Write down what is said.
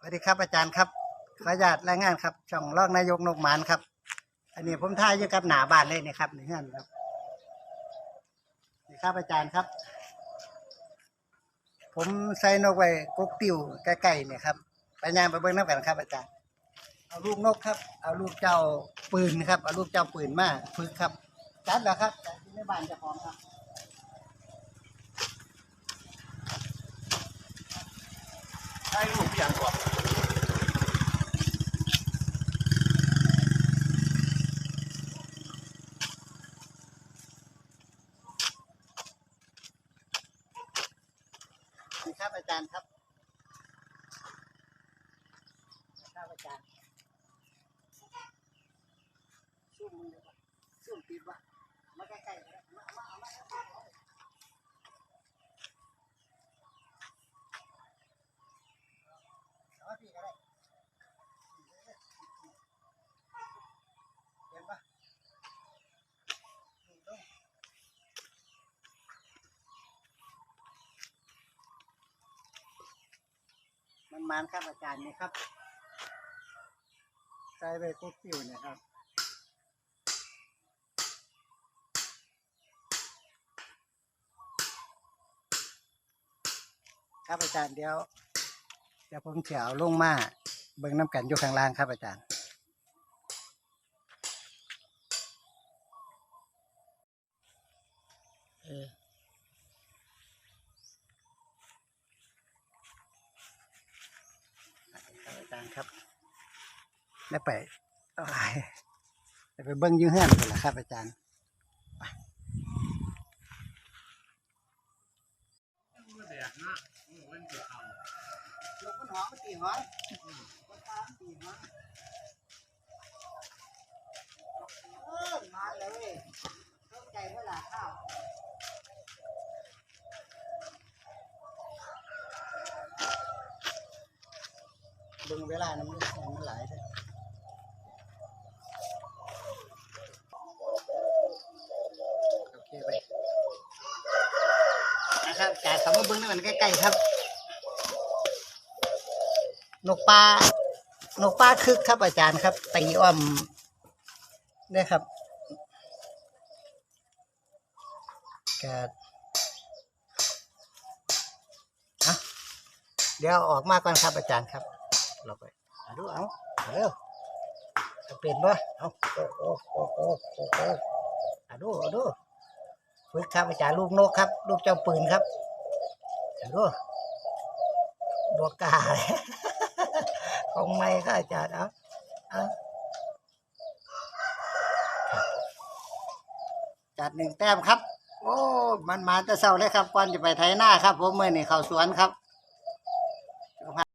สวัสดีครับอาจารย์ครับขออนุญาตรายงานครับ ช่องรองนายกนกหมานครับ อันนี้ผมท่ายอยู่กับหนาบ้านเลยนี่ครับนี่เฮือนครับนี่ครับอาจารย์ครับ ผมใส่นกไว้กกติวใกล้ๆเนี่ยครับไปย่างไปเบิ้งน้ำกันครับ อาจารย์ เอาลูกนกครับ เอาลูกเจ้าปืนครับ เอาลูกเจ้าปืนมาฝึกครับจัดแล้วครับจัดที่ในบ้านเจ้าของครับใช่ลูกอย่างกว่านี่ครับอาจารย์ครับครับอาจารย์ซุ่มมึงเดี๋ยวก่อนซุ่มติดวะมาใกล้ๆเลยมามาเอามาใกล้ๆเลยเอาพี่ก็ได้เห็นปะนี่ตรง มันมันครับอาจารย์นี่ครับใส่ใบกุ๊กติวเนี่ยครับครับอาจารย์เดี๋ยวเดี๋ยวผมเฉียวลงมาเบิ่งน้ำกันอยู่ข้างล่างครับอาจารย์เออาจารครับได้ไปได้ไปเบิ้งยื้อเฮือนกันละครับ อาจารย์แดดนะเว้นจะเอาลงมันหอมมันตีหอมมันตามตีหอมเออมาเลยเข้าใจเวลาข้าว เบิ่งเวลาน้ำมันมันหลายเด้อโอเคไปนะครับจ่ายคำว่าเบิ้งนี่มันใกล้ๆครับ นกปลานกปลาคึกครับอาจารย์ครับตีอ้อมนี่ครับกเดี๋ยวออกมาก่อนครับอาจารย์ครับ เราไปดูเอาเร็วจะเป็นปะเอาโอ้โอ้โอ้โอ้โอ้โอ้เอาดูเอาดูฝึกครับอาจารย์ลูกนกครับ ลูกเจ้าปืนครับเอาดูบวกกาเลยของไม่ก็อาจารย์เอาเอาจัดหนึ่งแต้มครับ โอ้ มันมาแต่เศร้าเลยครับก่อนจะไปไถหน้าครับ ผมเมื่อนี่เข้าสวนครับ